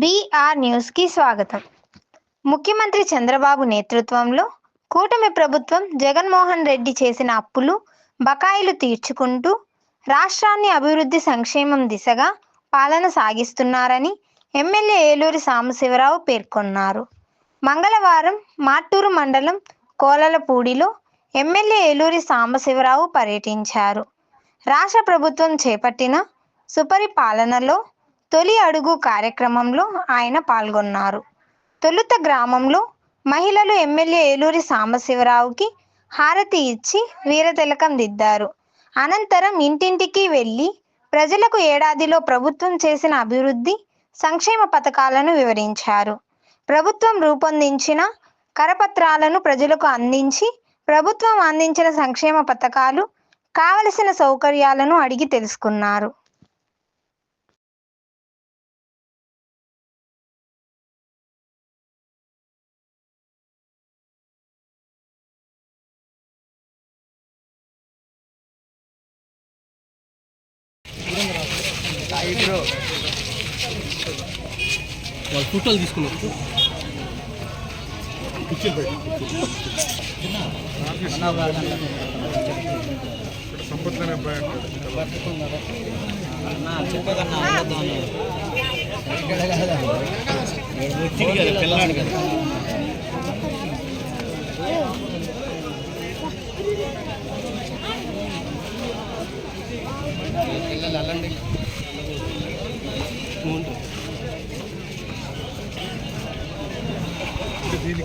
BR న్యూస్కి స్వాగతం. ముఖ్యమంత్రి చంద్రబాబు నేతృత్వంలో కూటమి ప్రభుత్వం జగన్మోహన్ రెడ్డి చేసిన అప్పులు బకాయిలు తీర్చుకుంటూ రాష్ట్రాన్ని అభివృద్ధి సంక్షేమం దిశగా పాలన సాగిస్తున్నారని ఎమ్మెల్యే ఏలూరి సాంబశివరావు పేర్కొన్నారు. మంగళవారం మాట్టూరు మండలం కోలలపూడిలో ఎమ్మెల్యే ఏలూరి సాంబశివరావు పర్యటించారు. రాష్ట్ర ప్రభుత్వం చేపట్టిన సుపరిపాలనలో తొలి అడుగు కార్యక్రమంలో ఆయన పాల్గొన్నారు. తొలుత గ్రామంలో మహిళలు ఎమ్మెల్యే ఏలూరి సాంబశివరావుకి హారతి ఇచ్చి వీరతిలకం దిద్దారు. అనంతరం ఇంటింటికి వెళ్ళి ప్రజలకు ఏడాదిలో ప్రభుత్వం చేసిన అభివృద్ధి సంక్షేమ పథకాలను వివరించారు. ప్రభుత్వం రూపొందించిన కరపత్రాలను ప్రజలకు అందించి ప్రభుత్వం అందించిన సంక్షేమ పథకాలు కావలసిన సౌకర్యాలను అడిగి తెలుసుకున్నారు. వాళ్ళు ఫోటోలు తీసుకున్నారు. సంపత్లోనే అబ్బాయి అంటాడు పిల్లవాడు కదా పిల్లలు అల్లండి. దీనికి